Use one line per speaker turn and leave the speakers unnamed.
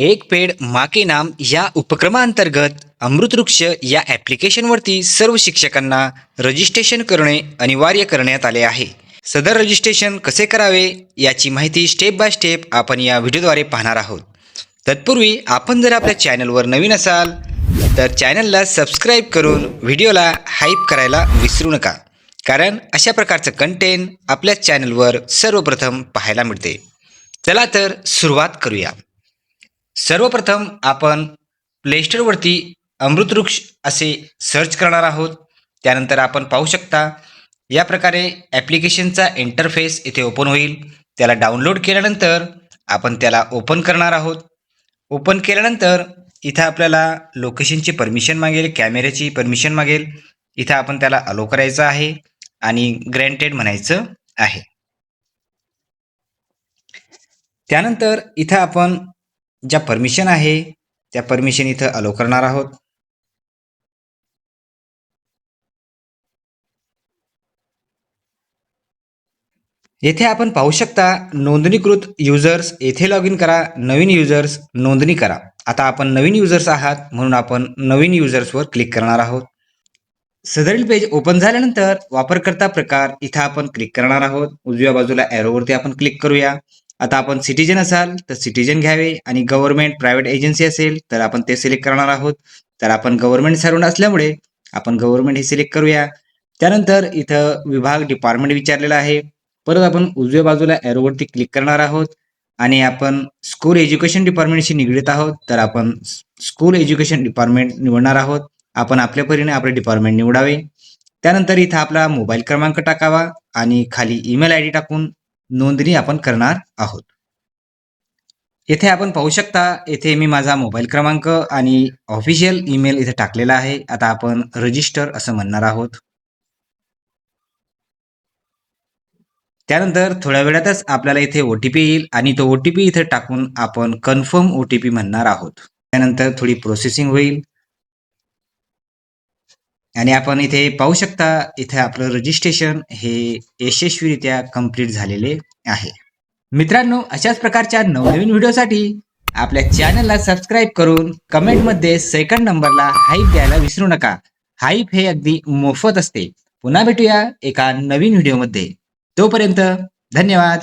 एक पेड माके नाम या उपक्रमांतर्गत अमृतवृक्ष या ॲप्लिकेशनवरती सर्व शिक्षकांना रजिस्ट्रेशन करणे अनिवार्य करण्यात आले आहे. सदर रजिस्ट्रेशन कसे करावे याची माहिती स्टेप बाय स्टेप आपण या व्हिडिओद्वारे पाहणार आहोत. तत्पूर्वी आपण जर आपल्या चॅनलवर नवीन असाल तर चॅनलला सबस्क्राईब करून व्हिडिओला हाईप करायला विसरू नका. कारण अशा प्रकारचं कंटेंट आपल्या चॅनलवर सर्वप्रथम पाहायला मिळते. चला तर सुरुवात करूया. सर्वप्रथम आपण प्लेस्टोरवरती अमृतवृक्ष असे सर्च करणार आहोत. त्यानंतर आपण पाहू शकता या प्रकारे ॲप्लिकेशनचा इंटरफेस इथे ओपन होईल. त्याला डाउनलोड केल्यानंतर आपण त्याला ओपन करणार आहोत. ओपन केल्यानंतर इथं आपल्याला लोकेशनची परमिशन मागेल कॅमेऱ्याची परमिशन मागेल. इथं आपण त्याला अलो करायचं आहे आणि ग्रँटेड म्हणायचं आहे. त्यानंतर इथं आपण ज्या परमिशन आहे त्या परमिशन इथं अलो करणार आहोत. येथे आपण पाहू शकता नोंदणीकृत युजर्स येथे लॉग इन करा नवीन युजर्स नोंदणी करा. आता आपण नवीन युजर्स आहात म्हणून आपण नवीन युजर्सवर क्लिक करणार आहोत. सदरील पेज ओपन झाल्यानंतर वापरकर्ता प्रकार इथं आपण क्लिक करणार आहोत. उजव्या बाजूला एरोवरती आपण क्लिक करूया. आता आपण सिटीजन असाल तर सिटीजन घ्यावे. आणि गव्हर्नमेंट प्रायव्हेट एजन्सी असेल तर आपण ते सिलेक्ट करणार आहोत. तर आपण गव्हर्नमेंट सर्वंट असल्यामुळे आपण गव्हर्नमेंट हे सिलेक्ट करूया. त्यानंतर इथं विभाग डिपार्टमेंट विचारलेला आहे. परत आपण उजव्या बाजूला एरोवरती क्लिक करणार आहोत. आणि आपण स्कूल एज्युकेशन डिपार्टमेंटशी निगडीत आहोत. तर आपण स्कूल एज्युकेशन डिपार्टमेंट निवडणार आहोत. आपण आपल्या परीने आपले डिपार्टमेंट निवडावे. त्यानंतर इथं आपला मोबाईल क्रमांक टाकावा. आणि खाली ईमेल आय डी टाकून नोंदणी आपण करणार आहोत. येथे आपण पाहू शकता येथे मी माझा मोबाईल क्रमांक आणि ऑफिशियल ईमेल इथे टाकलेला आहे. आता आपण रजिस्टर असं म्हणणार आहोत. त्यानंतर थोड्या वेळातच आपल्याला इथे ओ टी पी येईल आणि तो ओ टी पी इथे टाकून आपण कन्फर्म ओ टी पी म्हणणार आहोत. त्यानंतर थोडी प्रोसेसिंग होईल. आणि आपण इथे पाहू शकता इथे आपलं रजिस्ट्रेशन हे यशस्वीरित्या कंप्लीट झालेले आहे. मित्रांनो अशाच प्रकारच्या नवनवीन व्हिडिओसाठी आपल्या चॅनलला सबस्क्राईब करून कमेंटमध्ये सेकंड नंबरला हाईप द्यायला विसरू नका. हाईप हे अगदी मोफत असते. पुन्हा भेटूया एका नवीन व्हिडिओमध्ये. तोपर्यंत धन्यवाद.